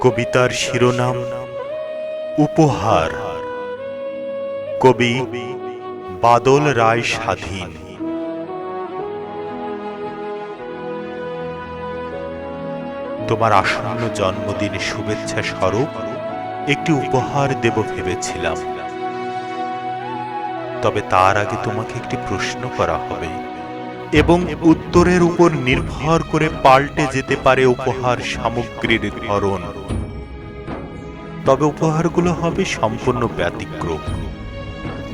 কবিতার শিরোনাম, উপহার। কবি বাদল রায় স্বাধীন। তোমার আসন্ন জন্মদিনে শুভেচ্ছা স্বরূপ, একটি উপহার দেব ভেবেছিলাম। তবে তার আগে তোমাকে একটি প্রশ্ন করা হবে। এবং উত্তরের উপর নির্ভর করে পাল্টে যেতে পারে উপহার সামগ্রীর ধরন। তবে উপহারগুলো হবে সম্পূর্ণ ব্যতিক্রম,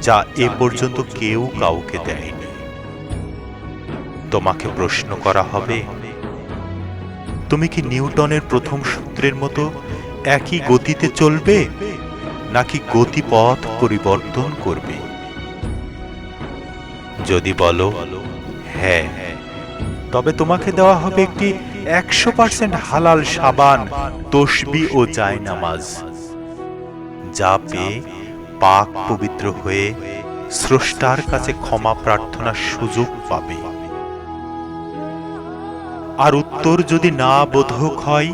যা এ পর্যন্ত কেউ কাউকে দেয়নি। তোমাকে প্রশ্ন করা হবে, তুমি কি নিউটনের প্রথম সূত্রের মতো একই গতিতে চলবে, নাকি গতিপথ পরিবর্তন করবে? যদি বলো। হ্যাঁ। তবে তোমাকে দেওয়া হবে একটি একশো পার্সেন্ট হালাল সাবান, তসবি ও জায়নামাজ, যা পেয়ে পাক পবিত্র হয়ে স্রষ্টার কাছে ক্ষমা প্রার্থনার সুযোগ পাবে। আর উত্তর যদি না বোধক হয়,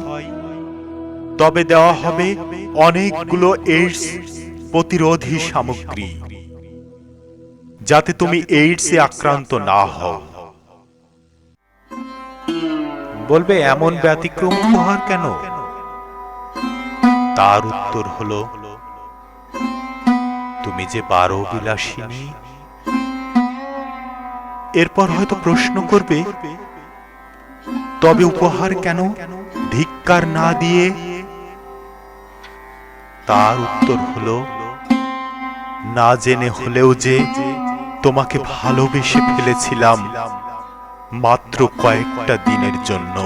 তবে দেওয়া হবে অনেকগুলো এইডস প্রতিরোধী সামগ্রী, যাতে তুমি এইডসে আক্রান্ত না হও। বলবে, এমন ব্যতিক্রম উপহার কেন? তার উত্তর হলো, তুমি যে বারো বিলাসিনী, এরপর হয়তো প্রশ্ন করবে, তবে উপহার কেন ধিক্কার না দিয়ে? তার উত্তর হল, না জেনে হলেও যে তোমাকে ভালোবেসে ফেলেছিলাম। মাত্র কয়েকটা দিনের জন্য।